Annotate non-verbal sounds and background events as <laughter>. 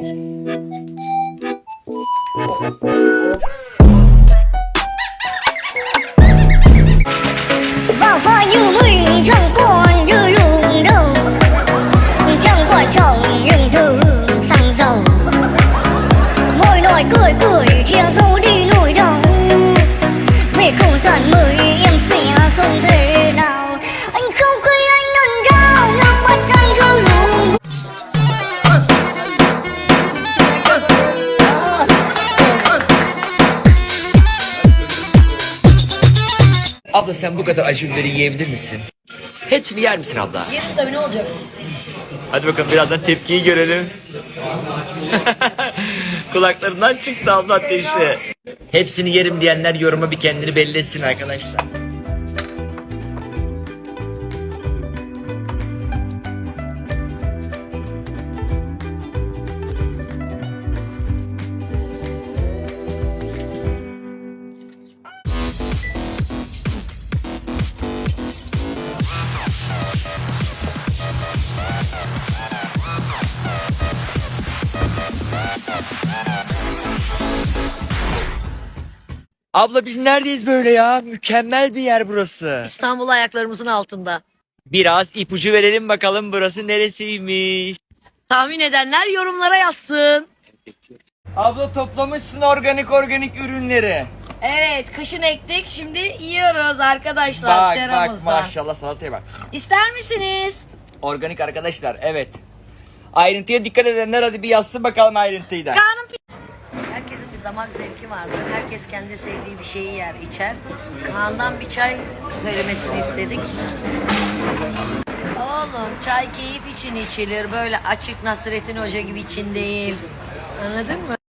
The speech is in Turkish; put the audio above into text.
Thank Abla sen bu kadar acı biberi yiyebilir misin? Hepsini yer misin abla? Yeriz tabii ne olacak? Hadi bakalım birazdan tepkiyi görelim. <laughs> Kulaklarından çıktı abla ateşi. Hepsini yerim diyenler yoruma bir kendini belli etsin arkadaşlar. Abla biz neredeyiz böyle ya? Mükemmel bir yer burası. İstanbul ayaklarımızın altında. Biraz ipucu verelim bakalım burası neresiymiş. Tahmin edenler yorumlara yazsın. Abla toplamışsın organik organik ürünleri. Evet kışın ektik şimdi yiyoruz arkadaşlar Bak bak seramızda. maşallah salataya bak. İster misiniz? Organik arkadaşlar evet. Ayrıntıya dikkat edenler hadi bir yazsın bakalım ayrıntıyı da. Bir damak zevki vardır. Herkes kendi sevdiği bir şeyi yer, içer. Kaan'dan bir çay söylemesini istedik. Oğlum çay keyif için içilir. Böyle açık Nasrettin Hoca gibi için değil. Anladın mı?